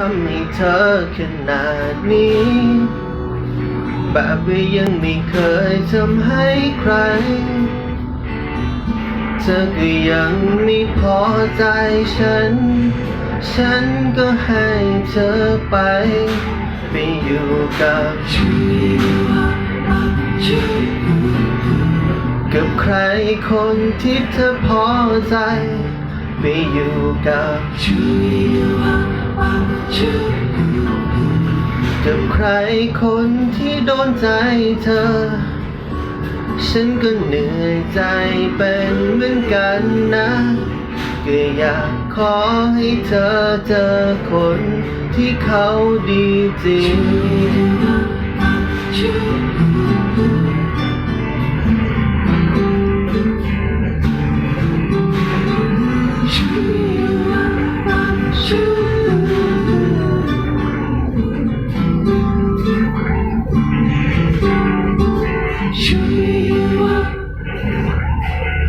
ทำให้เธอขนาดนี้แบบว่ายังไม่เคยทำให้ใคร เธอก็ยังไม่พอใจฉัน ฉันก็ให้เธอไปไปอยู่กับกับใครคนที่เธอพอใจไปอยู่กับ กับใครคนที่โดนใจเธอ ฉันก็เหนื่อยใจเป็นเหมือนกันนะก็อยากขอให้เธอเจอคนที่เขาดีจริง